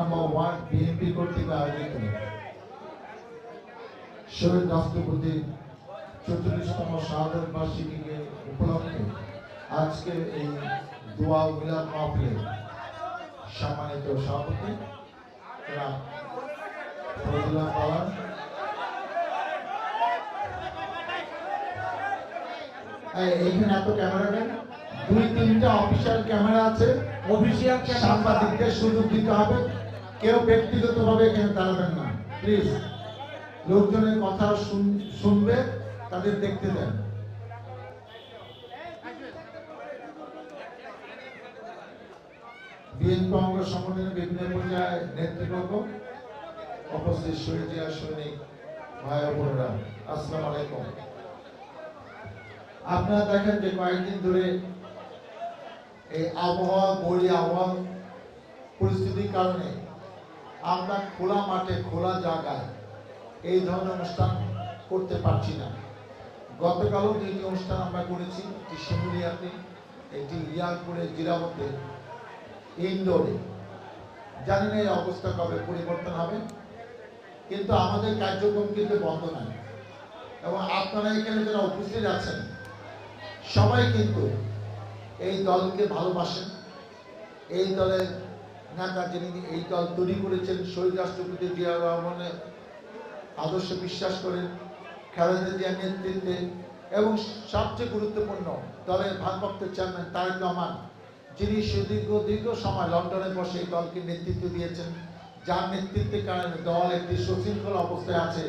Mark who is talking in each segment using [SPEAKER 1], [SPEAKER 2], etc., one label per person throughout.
[SPEAKER 1] নম্বর word BNP কর্তৃক আয়োজিত শহীদ রাষ্ট্রপতি চৌচল্লিশতম শাহাদত বার্ষিকীকে উপলক্ষে আজকে এই দোয়া মিলাদ মাহফিলে সম্মানিত সভাপতি পাওয়ার এইখানে এত ক্যামেরা নেই? দুই তিনটা অফিসিয়াল ক্যামেরা আছে।
[SPEAKER 2] অফিসিয়াল
[SPEAKER 1] সাংবাদিকদের সুযোগ দিতে হবে। কেউ ব্যক্তিগতভাবে এখানে দাঁড়াবেন না। প্লিজ লোকজনের কথা শুন- শুনবে, তাদের দেখতে দেন। বিএনপি সংগঠনের বিভিন্ন পর্যায়ে শহীদিয়া সৈনিক, ভাই আসসালামু আলাইকুম। আপনারা দেখেন যে কয়েকদিন ধরে এই আবহাওয়া বড়ি আবহাওয়া, পরিস্থিতির কারণে আমরা খোলা মাঠে, খোলা জায়গায় এই ধরনের অনুষ্ঠান করতে পারছি না। গতকালও দুইটি অনুষ্ঠান আমরা করেছি একটি শিমুলিয়াতে একটি ইয়ারপুরে জিরাবতে ইনডোরে জানি না এই অবস্থা কবে পরিবর্তন হবে, কিন্তু আমাদের কার্যক্রম কিন্তু বন্ধ নাই। এবং আপনারা এখানে যারা উপস্থিত আছেন, সবাই কিন্তু এই দলকে ভালোবাসেন। এই দলের নেতা যিনি এই দল তৈরি করেছেন, শহীদ রাষ্ট্রপতি জিয়া রহমানের আদর্শে বিশ্বাস করেন, খালেদা জিয়ার নেতৃত্বে, এবং সবচেয়ে গুরুত্বপূর্ণ দলের ভারপ্রাপ্ত চেয়ারম্যান তারেক রহমান, যিনি সুদীর্ঘ, দীর্ঘ সময় লন্ডনে বসে এই দলকে নেতৃত্ব দিয়েছেন, যার নেতৃত্বের কারণে দল একটি সুশৃঙ্খল অবস্থায় আছে।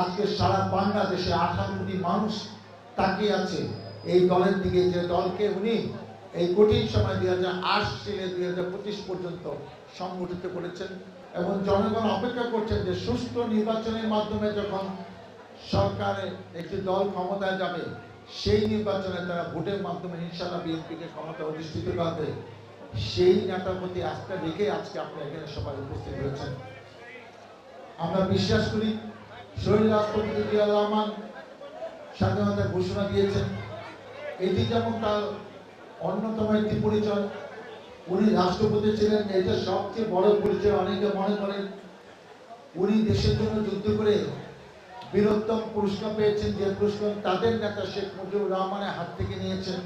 [SPEAKER 1] আজকে সারা বাংলাদেশে আঠারো কোটি মানুষ তাকিয়ে আছে এই দলের দিকে, যে দলকে উনি এই কঠিন সময় দুই হাজার আট থেকে দুই হাজার পঁচিশ পর্যন্ত সংগঠিত করেছেন এবং জনগণ অপেক্ষা করছেন যে সুষ্ঠু নির্বাচনের মাধ্যমে যখন সরকারের একটি দল ক্ষমতায় যাবে, সেই নির্বাচনে তারা ভোটের মাধ্যমে ইনশাল্লাহ বিএনপিকে ক্ষমতা অধিষ্ঠিত করবে। সেই নেতার প্রতি আস্থা রেখে আজকে আপনি এখানে সবাই উপস্থিত হয়েছেন। আমরা বিশ্বাস করি, শহীদ রাষ্ট্রপতি জিয়া রহমান স্বাধীনতা ঘোষণা দিয়েছেন। এটি যেমন তার অন্যতম একটি পরিচয়। উনি রাষ্ট্রপতি ছিলেন, এটা সবচেয়ে বড় পরিচয় অনেকে মনে করেন। উনি দেশের জন্য যুদ্ধ করে বীরত্তম পুরস্কার পেয়েছেন, যে পুরস্কার তাদের নেতা শেখ মুজিবুর রহমানের হাত থেকে নিয়েছেন।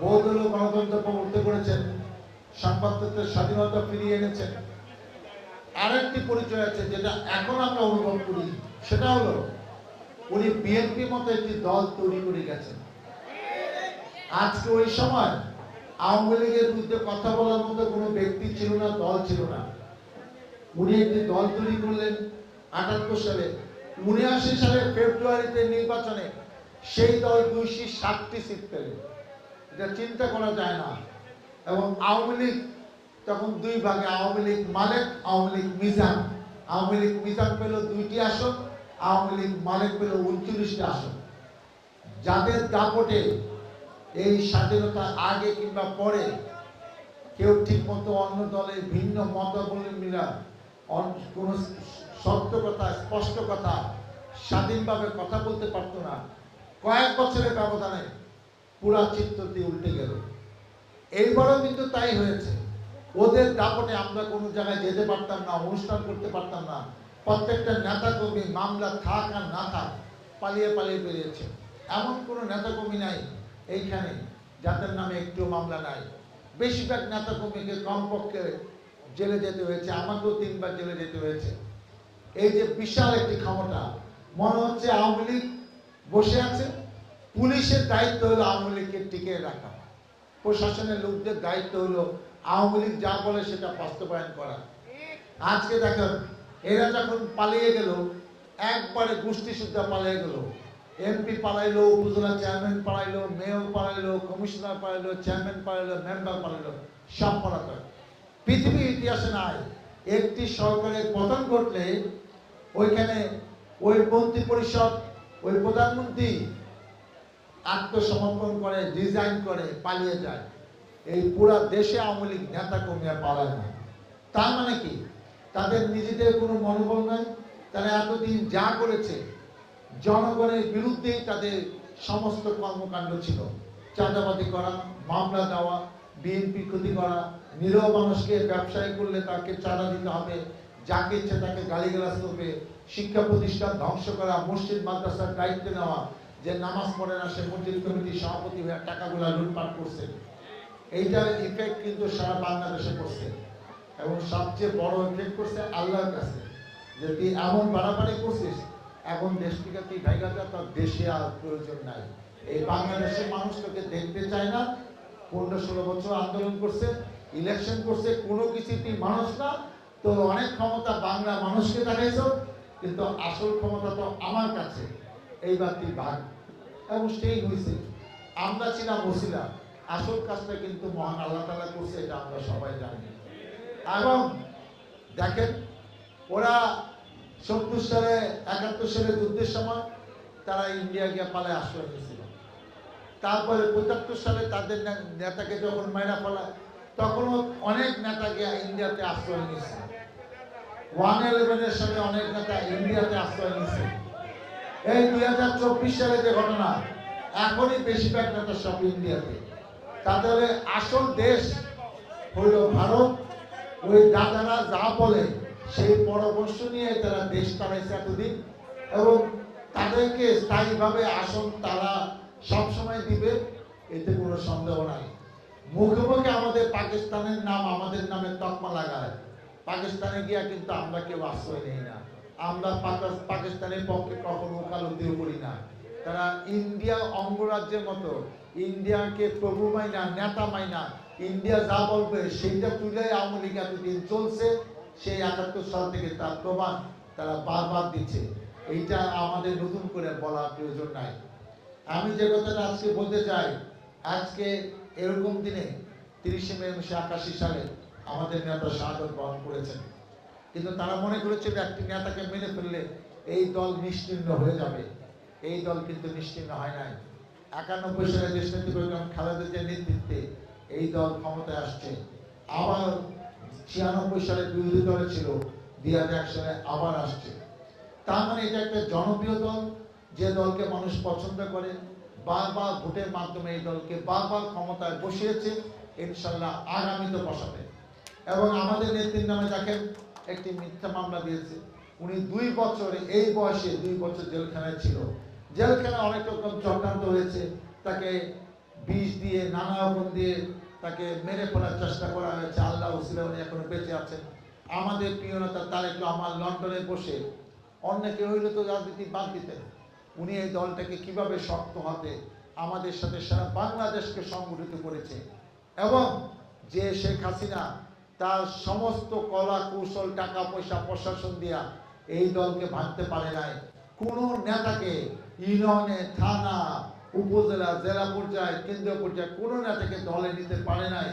[SPEAKER 1] বহুদলীয় গণতন্ত্র প্রবর্তন করেছেন সংবাদপত্রের স্বাধীনতা ফিরিয়ে এনেছেন। আরেকটি পরিচয় আছে, যেটা এখন আমরা অনুভব করি, সেটা হলো, উনি বিএনপি মতো একটি দল তৈরি করে গেছেন। আজকে ওই সময় আওয়ামী লীগের বিরুদ্ধে কথা বলার মতো কোনো ব্যক্তি ছিল না, দল ছিল না। উনি একটি দল তৈরি করলেন আটাত্তর সালে। উনআশি সালে ফেব্রুয়ারিতে নির্বাচনে সেই দল দুইশো সাতটি সিট পেল। এটা চিন্তা করা যায় না। এবং আওয়ামী লীগ তখন দুই ভাগে, আওয়ামী লীগ মালেক, আওয়ামী লীগ মিজান। আওয়ামী লীগ মিজান পেল দুইটি আসন, আওয়ামী লীগ মালেক পেল উনচল্লিশটি আসন। যাদের দাপটে এই স্বাধীনতা আগে কিংবা পরে কেউ ঠিক মতো অন্য দলের ভিন্ন মতাবলম্বীরা কোনো সত্য কথা, স্পষ্ট কথা, স্বাধীনভাবে কথা বলতে পারতো না। কয়েক বছরের ব্যবধানে পুরা চিত্রটি উল্টে গেল। এইবারও কিন্তু তাই হয়েছে। ওদের দাপটে আমরা কোনো জায়গায় যেতে পারতাম না, অনুষ্ঠান করতে পারতাম না। প্রত্যেকটা নেতা কর্মী মামলা থাক আর না থাক পালিয়ে পালিয়ে বেরিয়েছে। এমন কোনো নেতা কর্মী নাই এইখানে, যাদের নামে একটু মামলা নাই। বেশিরভাগ নেতা কর্মীকে কমপক্ষে জেলে যেতে হয়েছে, আমাকেও তিনবার জেলে যেতে হয়েছে। এই যে বিশাল একটি ক্ষমতা, মনে হচ্ছে আওয়ামী লীগ বসে আছে? পুলিশের দায়িত্ব হলো আওয়ামী লীগকে টিকে রাখা। প্রশাসনের লোকদের দায়িত্ব হলো আওয়ামী লীগ যা বলে সেটা বাস্তবায়ন করা। আজকে দেখেন, এরা যখন পালিয়ে গেল, একবারে গোষ্ঠী শুদ্ধ পালিয়ে গেল। এমপি পালাইলো, উপজেলা চেয়ারম্যান পালাইলো মেয়র পালাইলো কমিশনার পালাইলো চেয়ারম্যান পালাইলো মেম্বার পালাইলো, সব পালাতো পৃথিবীর ইতিহাসে নাই। একটি সরকারের পতন ঘটলে ওইখানে ওই মন্ত্রী পরিষদ, ওই প্রধানমন্ত্রী আত্মসমর্পণ করে ডিজাইন করে, পালিয়ে যায়। এই পুরা দেশে আওয়ামী লীগ নেতা কমিয়া পালায় না। তার মানে কি? তাদের নিজেদের কোনো মনোবল নাই। তারা এতদিন যা করেছে জনগণের বিরুদ্ধেই তাদের সমস্ত কর্মকাণ্ড ছিল। চাঁদাবাদি করা, মামলা দেওয়া, বিএনপি ক্ষতি করা, নিরহ মানুষকে ব্যবসায় করলে তাকে চাঁদা দিতে হবে, যাকে ইচ্ছে তাকে গালিগালাজ করবে, শিক্ষা প্রতিষ্ঠান ধ্বংস করা, মসজিদ, মাদ্রাসার দায়িত্ব নেওয়া, যে নামাজ পড়ে না, সে মসজিদ কমিটির সভাপতি হয়ে টাকাগুলো লুটপাট করছে। এইটার ইফেক্ট কিন্তু সারা বাংলাদেশে করছে। এবং সবচেয়ে বড় ইফেক্ট করছে আল্লাহর কাছে। যে তুই এমন বাড়াবাড়ি করছিস এখন দেশ থেকে তুই ভেঙে যা, তোর দেশে আর প্রয়োজন নাই। এই বাংলাদেশের মানুষ তোকে দেখতে চায় না। পনেরো ষোলো বছর আন্দোলন করছে ইলেকশন করছে, কোনো কিছু তুই মানুষ না। তো অনেক ক্ষমতা বাংলা মানুষকে দেখাইছ কিন্তু আসল ক্ষমতা তো আমার কাছে। এইবার তুই ভাগ। এবং সেই হয়েছে, আমরা ছিলাম ওসিলা। আসল কাজটা কিন্তু মহান আল্লাহ তালা করছে, এটা আমরা সবাই জানি। এবং দেখেন, ওরা সত্তর সালে, একাত্তর সালে যুদ্ধের সময় তারা ইন্ডিয়া গিয়ে পালায়, আশ্রয় নিয়েছিল। তারপরে পঁচাত্তর সালে তাদের নেতাকে যখন মাইরা ফেলা তখনও অনেক নেতা গিয়ে ইন্ডিয়াতে আশ্রয় নিয়েছে। ওয়ান ইলেভেনের সময় অনেক নেতা ইন্ডিয়াতে আশ্রয় নিয়েছে। এই দুই হাজার চব্বিশ সালে যে ঘটনা, এখনই বেশিরভাগ নেতা সব ইন্ডিয়াতে। তাদের আসল দেশ হইল ভারত। ওই দাদারা যা বলে সেই পরামর্শ নিয়ে তারা দেশ চালাইছে এতদিন এবং তাদেরকে স্থায়ীভাবে আসন তারা সবসময় দিবে, এতে কোনো সন্দেহ নাই। মুখে মুখে আমাদের পাকিস্তানের নাম আমাদের নামে তকমা লাগায়। পাকিস্তানে গিয়া কিন্তু আমরা কেউ আশ্রয় নেই না। আমরা পাকিস্তানের পক্ষে কখনো ওকালতিও করি না। তারা ইন্ডিয়া অঙ্গরাজ্যের মতো, ইন্ডিয়াকে প্রভু মাইনা, নেতা মাইনা, ইন্ডিয়া যা বলবে সেইটা তুলে আওয়ামী লীগ এতদিন চলছে। সেই একাত্তর সাল থেকে তার প্রমাণ তারা বারবার দিচ্ছে। এইটা আমাদের নতুন করে বলার প্রয়োজন নাই। আমি যে কথাটা আজকে বলতে চাই, আজকে এরকম দিনে তিরিশে মে উনিশশো একাশি সালে আমাদের নেতা শাহাদত বরণ করেছেন। কিন্তু তারা মনে করেছিল একটি নেতাকে মেনে ফেললে এই দল নিশ্চিহ্ন হয়ে যাবে। এই দল কিন্তু নিশ্চিহ্ন হয় নাই। একানব্বই সালে দেশ বেগম খালেদা জিয়ার নেতৃত্বে এই দল ক্ষমতায় আসছে। আবার ছিয়ানব্বই সালে বিরোধী দলে ছিল দুই হাজার এক সালে আবার আসছে। তার মানে এটা একটা জনপ্রিয় দল, যে দলকে মানুষ পছন্দ করে, বারবার ভোটের মাধ্যমে এই দলকে বারবার ক্ষমতায় বসিয়েছে, ইনশাল্লাহ আগামীতে বসাবে। এবং আমাদের নেত্রীর নামে দেখেন, একটি মিথ্যা মামলা দিয়েছে। উনি দুই বছর, এই বয়সে দুই বছর জেলখানায় ছিল। জেলখানায় অনেক রকম চক্রান্ত হয়েছে, তাকে বিষ দিয়ে, নানা রকম দিয়ে তাকে মেরে ফেলার চেষ্টা করা হয়েছে, আল্লাহ ওসিলা উনি এখনও বেঁচে আছেন। আমাদের প্রিয় নেতা তারেক রহমান লন্ডনে বসে অন্য কেউ হইলে তো রাজনীতি বাদ দিতেন। উনি এই দলটাকে কীভাবে শক্ত হাতে আমাদের সাথে সারা বাংলাদেশকে সংগঠিত করেছে এবং যে শেখ হাসিনা তার সমস্ত কলা কৌশল, টাকা পয়সা, প্রশাসন দিয়া এই দলকে ভাঙতে পারে নাই। কোন নেতাকে ইউনিয়নে, থানা উপজেলা, জেলা পর্যায়ে, কেন্দ্রীয় পর্যায়ে কোনো নেতাকে দলে নিতে পারে নাই।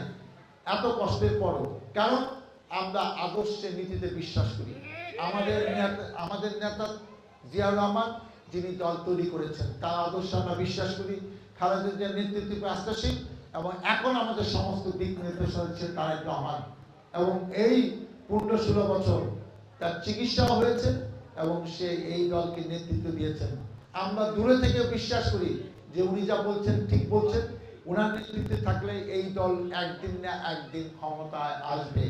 [SPEAKER 1] এত কষ্টের পরও। কারণ আমরা আদর্শে নীতিতে বিশ্বাস করি। আমাদের আমাদের নেতা জিয়াউর রহমান, যিনি দল তৈরি করেছেন, তার আদর্শে আমরা বিশ্বাস করি। খালেদা নেতৃত্বে আস্থাশীল এবং এখন আমাদের সমস্ত দিক নির্দেশনা হচ্ছে তারেক রহমান। এবং এই পনেরো ষোলো বছর তার চিকিৎসাও হয়েছে এবং সে এই দলকে নেতৃত্ব দিয়েছেন। আমরা দূরে থেকে বিশ্বাস করি যে উনি যা বলছেন ঠিক বলছেন ওনার নেতৃত্বে থাকলে এই দল একদিন না একদিন ক্ষমতায় আসবে।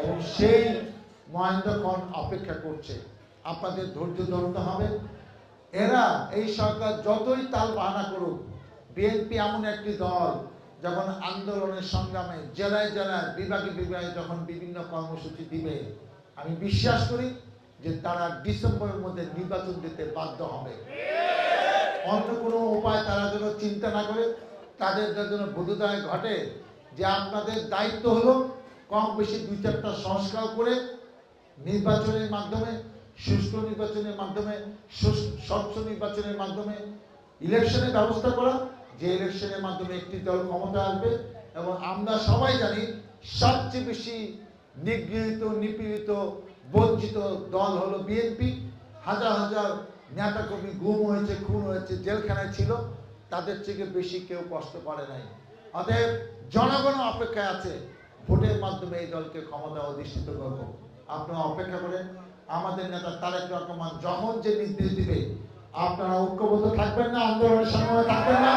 [SPEAKER 1] এবং সেই মহেন্দ্রক্ষণ অপেক্ষা করছে। আপনাদের ধৈর্য ধরতে হবে। এরা, এই সরকার যতই তাল বাহানা করুক, বিএনপি এমন একটি দল যখন আন্দোলনের সংগ্রামে জেলায় জেলায়, বিভাগে বিভাগে যখন বিভিন্ন কর্মসূচি দিবে, আমি বিশ্বাস করি যে তারা ডিসেম্বরের মধ্যে নির্বাচন দিতে বাধ্য হবে। অন্য কোনো উপায় তারা যেন চিন্তা না করে, তাদের যেন বোধোদয় ঘটে, যে আপনাদের দায়িত্ব হলো কম বেশি দুই চারটা সংস্কার করে নির্বাচনের মাধ্যমে, সুষ্ঠু নির্বাচনের মাধ্যমে স্বচ্ছ নির্বাচনের মাধ্যমে ইলেকশনের ব্যবস্থা করা, যে ইলেকশনের মাধ্যমে একটি দল ক্ষমতা আসবে এবং আমরা সবাই জানি সবচেয়ে বেশি নিগৃহীত, নিপীড়িত, বঞ্চিত দল হলো বিএনপি। হাজার হাজার নেতা কর্মী গুম হয়েছে, খুন হয়েছে, জেলখানায় ছিল, তাদের থেকে বেশি কেউ কষ্ট পারে নাই। অতএব জনগণ অপেক্ষায় আছে, ভোটের মাধ্যমে এই দলকে ক্ষমতা অধিষ্ঠিত করব। আপনারা অপেক্ষা করেন, আমাদের নেতা তারেক রহমান যখন যে নির্দেশ দিবে, আপনারা ঐক্যবদ্ধ থাকবেন না, আন্দোলনের সময় থাকবেন না।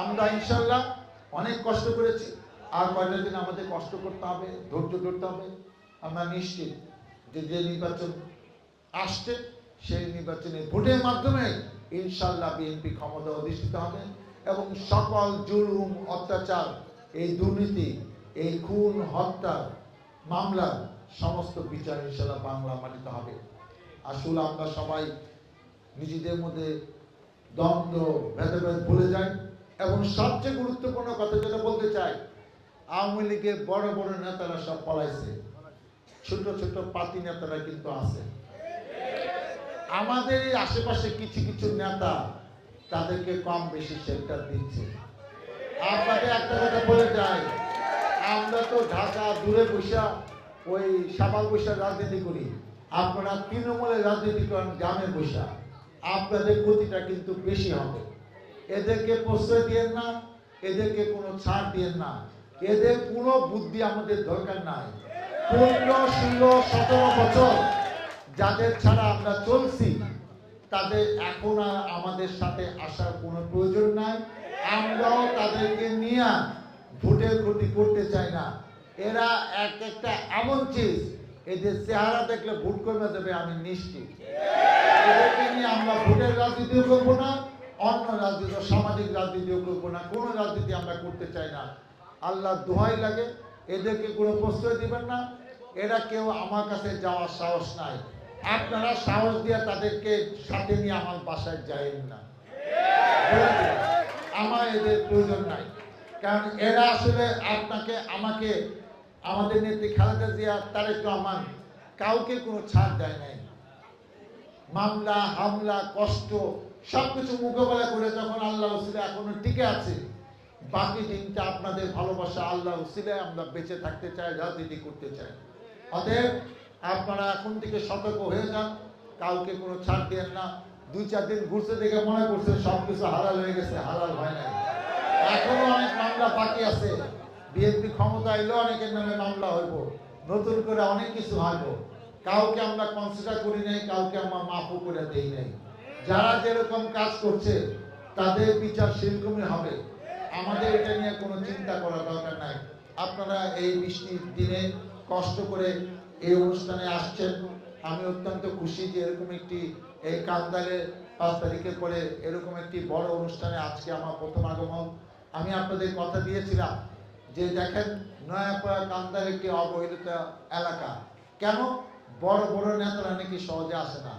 [SPEAKER 1] আমরা ইনশাল্লাহ অনেক কষ্ট করেছি, আর কয়টা দিন আমাদের কষ্ট করতে হবে, ধৈর্য ধরতে হবে। আমরা নিশ্চিত যে যে নির্বাচন আসছে সেই নির্বাচনে ভোটের মাধ্যমে ইনশাল্লাহ বিএনপি ক্ষমতা অধিষ্ঠিত হবে এবং সকল জুলুম, অত্যাচার, এই দুর্নীতি, এই খুন হত্যা মামলার সমস্ত বিচার ইনশাল্লাহ বাংলা মাটিতে হবে। আসলে আমরা সবাই নিজেদের মধ্যে দ্বন্দ্ব, ভেদাভেদ ভুলে যাই এবং সবচেয়ে গুরুত্বপূর্ণ কথা যেটা বলতে চাই, আওয়ামী লীগের বড় বড় নেতারা সব পলাইছে। ছোট ছোট পাতি নেতারা কিন্তু আছে। আমাদের এই আশেপাশে কিছু কিছু নেতা তাদেরকে কম বেশি সেক্টর দিচ্ছে। আপনাকে একটা কথা বলে যাই, আমরা তো ঢাকা দূরে বসা ওই সাবাল বসা রাজনীতি করি। আপনারা তৃণমূলের রাজনীতি করেন, গ্রামে বসা। আপনাদের গতিটা কিন্তু বেশি হবে। এদেরকে প্রশ্রয় দিয়েন না, এদেরকে কোনো ছাড় দিয়েন না। এদের কোনো বুদ্ধি আমাদের দরকার নাই। পনেরো, ষোলো, সতেরো বছর যাদের ছাড়া আমরা চলছি, তাদের এখন আমাদের সাথে আসার কোনো প্রয়োজন নাই। আমরাও তাদেরকে নিয়ে ভোটের ক্ষতি করতে চাই না। এরা এক একটা এমন চিজ। এদের চেহারা দেখলে ভোট করবে দেবে, আমি নিশ্চিত। এদেরকে নিয়ে আমরা ভোটের রাজনীতিও করব না, অন্য রাজনীতি, সামাজিক রাজনীতিও করব না। কোনো রাজনীতি আমরা করতে চাই না। আল্লাহ দোহাই লাগে, এদেরকে কোনো প্রশ্রয় দিবেন না। এরা কেউ আমার কাছে যাওয়ার সাহস নাই। আপনারা সাহস দিয়ে তাদেরকে সাথে নিয়ে আমার বাসায় যাইন না। আমার এদের প্রয়োজন নাই। কারণ এরা আসলে আপনাকে, আমাকে, আমাদের নেত্রী খালেদা জিয়া, তারেক রহমান কাউকে কোনো ছাড় দেয় নাই। মামলা, হামলা, কষ্ট, সবকিছু মোকাবেলা করে যখন আল্লাহ উসিলে এখনও টিকে আছে, বাকি দিনটা আপনাদের ভালোবাসা আল্লাহ উসিলে আমরা বেঁচে থাকতে চাই, রাজনীতি করতে চাই। অতএব আপনারা এখন থেকে সতর্ক হয়ে যান, কাউকে কোনো ছাড় দেন না। দুই চার দিন ঘুরতে দেখে মনে করছে সবকিছু হালাল হয়ে গেছে, হালাল হয় নাই। এখনও অনেক মামলা বাকি আছে। বিএনপি ক্ষমতা এলেও অনেকের নামে মামলা হইব। নতুন করে অনেক কিছু হইব কাউকে আমরা কনসিডার করি নাই, কাউকে আমরা মাফও করে দেই নাই। যারা যেরকম কাজ করছে, তাদের বিচার সেরকমই হবে। আমাদের এটা নিয়ে কোনো চিন্তা করার দরকার নাই। আপনারা এই বৃষ্টির দিনে কষ্ট করে এই অনুষ্ঠানে আসছেন। আমি অত্যন্ত খুশি যে এরকম একটি, এই কান্দালে পাঁচ তারিখের পরে এরকম একটি বড় অনুষ্ঠানে আজকে আমার প্রথম আগমন। আমি আপনাদের কথা দিয়েছিলাম যে দেখেন, নয়াপাড়া কান্দার একটি অবহেলিত এলাকা। কেন? বড় বড় নেতারা নাকি সহজে আসে না।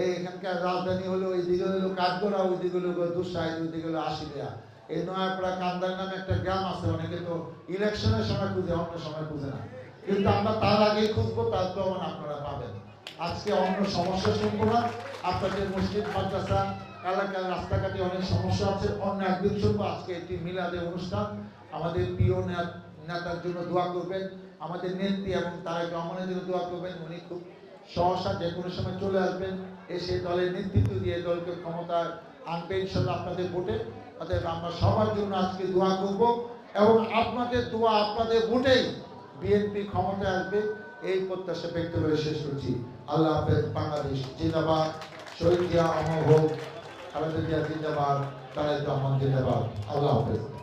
[SPEAKER 1] এই এখানকার রাজধানী হলো ওই দিকে হলো কাঠগোড়া, ওই দিকে হলো দুঃসাহিদ ওই দিকে হলো আশিলিয়া। এই নয়াপাড়া কান্দার নামে একটা গ্রাম আছে, অনেকে তো ইলেকশনের সময় খুঁজে, অন্য সময় খুঁজে না। কিন্তু আমরা তার আগেই খুঁজবো, তার প্রমাণ আপনারা পাবেন। আজকে অন্য সমস্যা শুনব না। আপনাদের মসজিদ, মাদ্রাসা, এলাকার রাস্তাঘাটে অনেক সমস্যা আছে। অন্য একদিন শুনব আজকে একটি মিলাদের অনুষ্ঠান। আমাদের প্রিয় নেতা- নেতার জন্য দোয়া করবেন। আমাদের নেত্রী এবং তারেক রহমানের জন্য দোয়া করবেন। উনি খুব সহসা যে কোনো সময় চলে আসবেন। এসে দলের নেতৃত্ব দিয়ে দলকে ক্ষমতায় আনবে ইনশাল্লাহ আপনাদের ভোটে। অতএব আমরা সবার জন্য আজকে দোয়া করব এবং আপনাদের দোয়া আপনাদের ভোটেই বিএনপি ক্ষমতায় আসবে, এই প্রত্যাশা ব্যক্ত করে শেষ করছি। আল্লাহ হাফেজ, বাংলাদেশ জিন্দাবাদ। শহীদ জিয়া, অমর হোক, খালেদা জিয়া জিন্দাবাদ, তারেক জিন্দাবাদ। আল্লাহ হাফেজ।